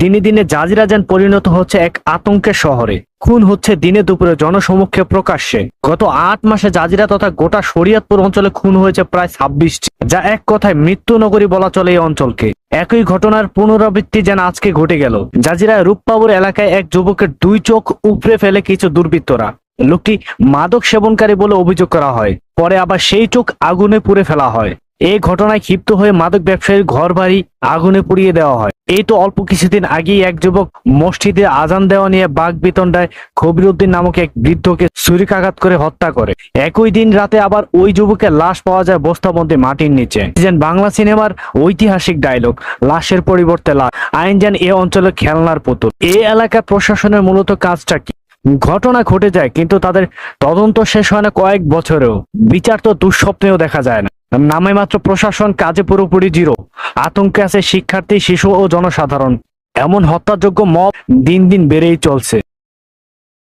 দিনে দিনে জাজিরা যেন পরিণত হচ্ছে এক আতঙ্কের শহরে। খুন হচ্ছে দিনে দুপুরে জনসমক্ষে প্রকাশ্যে। গত আট মাসে জাজিরা তথা গোটা শরীয়তপুর অঞ্চলে খুন হয়েছে প্রায় ছাব্বিশটি, যা এক কথায় মৃত্যু নগরী বলা চলে এই অঞ্চলকে। একই ঘটনার পুনরাবৃত্তি যেন আজকে ঘটে গেল। জাজিরায় রূপপাবুর এলাকায় এক যুবকের দুই চোখ উপড়ে ফেলে কিছু দুর্বৃত্তরা। লোকটি মাদক সেবনকারী বলে অভিযোগ করা হয়, পরে আবার সেই চোখ আগুনে পুড়ে ফেলা হয়। এই ঘটনায় ক্ষিপ্ত হয়ে মাদক ব্যবসায়ীর ঘর বাড়ি আগুনে পুড়িয়ে দেওয়া হয়। এই তো অল্প কিছুদিন আগেই এক যুবক মসজিদে আজান দেওয়া নিয়ে বাঘ বিতণ্ডায় কবির উদ্দিন নামক এক বৃদ্ধকে ছুরিকাঘাত করে হত্যা করে। একই দিন রাতে আবার ওই যুবকের লাশ পাওয়া যায় বস্তাবন্দি মাটির নিচে। বাংলা সিনেমার ঐতিহাসিক ডায়লগ লাশের পরিবর্তে লাশ আইন যেন এ অঞ্চলে খেলনার পুতুল। এ এলাকার প্রশাসনের মূলত কাজটা কি? ঘটনা ঘটে যায় কিন্তু তাদের তদন্ত শেষ হয় না কয়েক বছরেও। বিচার তো দুঃস্বপ্নেও দেখা যায় না। নামে মাত্র প্রশাসন কাজে পুরোপুরি জিরো। আতঙ্কে আছে শিক্ষার্থী, শিশু ও জনসাধারণ। এমন হত্যাযোগ্য মত দিন দিন বেড়েই চলছে।